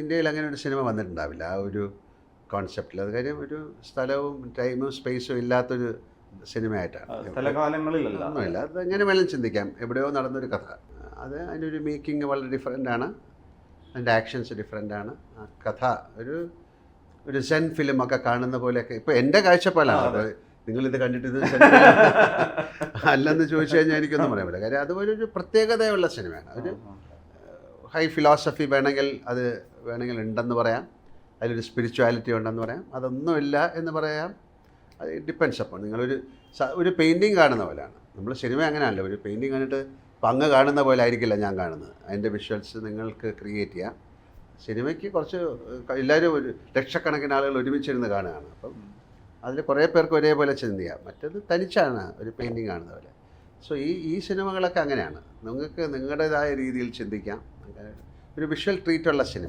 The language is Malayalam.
ഇന്ത്യയിൽ അങ്ങനെ ഒരു സിനിമ വന്നിട്ടുണ്ടാവില്ല. ആ ഒരു കോൺസെപ്റ്റിൽ അത് കാര്യം ഒരു സ്ഥലവും ടൈമും സ്പേസും ഇല്ലാത്തൊരു സിനിമയായിട്ടാണ്. സ്ഥലകാലങ്ങളിലല്ല. ഒന്നുമില്ല. അത് എങ്ങനെ വേണം ചിന്തിക്കാം. എവിടെയോ നടന്നൊരു കഥ. അത് അതിന്റെ ഒരു മേക്കിംഗ് വളരെ ഡിഫറെന്റ് ആണ്. അതിന്റെ ആക്ഷൻസ് ഡിഫറെന്റ് ആണ്. ആ കഥ ഒരു ഒരു സെൻ ഫിലിം ഒക്കെ കാണുന്ന പോലെയൊക്കെ. ഇപ്പോൾ എന്റെ കാഴ്ചപ്പാടാണ്. അതെ. അത് നിങ്ങളിത് കണ്ടിട്ട് ഇത് അല്ലെന്ന് ചോദിച്ചു കഴിഞ്ഞാൽ എനിക്കൊന്നും പറയാൻ പറ്റില്ല. കാര്യം അതുപോലെ ഒരു പ്രത്യേകതയുള്ള സിനിമയാണ്. ഒരു ഹൈ ഫിലോസഫി വേണമെങ്കിൽ അത് വേണമെങ്കിൽ ഉണ്ടെന്ന് പറയാം. അതിലൊരു സ്പിരിച്വാലിറ്റി ഉണ്ടെന്ന് പറയാം. അതൊന്നുമില്ല എന്ന് പറയാം. അത് ഡിപ്പെൻസ് അപ്പോൾ നിങ്ങളൊരു ഒരു പെയിന്റിങ് കാണുന്ന പോലെയാണ്. നമ്മൾ സിനിമ അങ്ങനെയല്ല ഒരു പെയിന്റിങ് കണ്ടിട്ട് പങ്ങ് കാണുന്ന പോലെ ആയിരിക്കില്ല ഞാൻ കാണുന്നത്. അതിന്റെ വിഷ്വൽസ് നിങ്ങൾക്ക് ക്രിയേറ്റ് ചെയ്യാം. സിനിമയ്ക്ക് കുറച്ച് എല്ലാവരും ഒരു ലക്ഷക്കണക്കിന് ആളുകൾ ഒരുമിച്ചിരുന്ന് കാണുകയാണ്. അപ്പം അതിൽ കുറേ പേർക്ക് ഒരേപോലെ ചിന്തിക്കാം. മറ്റത് തനിച്ചാണ് ഒരു പെയിന്റിങ് കാണുന്ന പോലെ. സോ ഈ ഈ സിനിമകളൊക്കെ അങ്ങനെയാണ്. നിങ്ങൾക്ക് നിങ്ങളുടേതായ രീതിയിൽ ചിന്തിക്കാം. ഒരു വിഷ്വൽ ട്രീറ്റുള്ള സിനിമ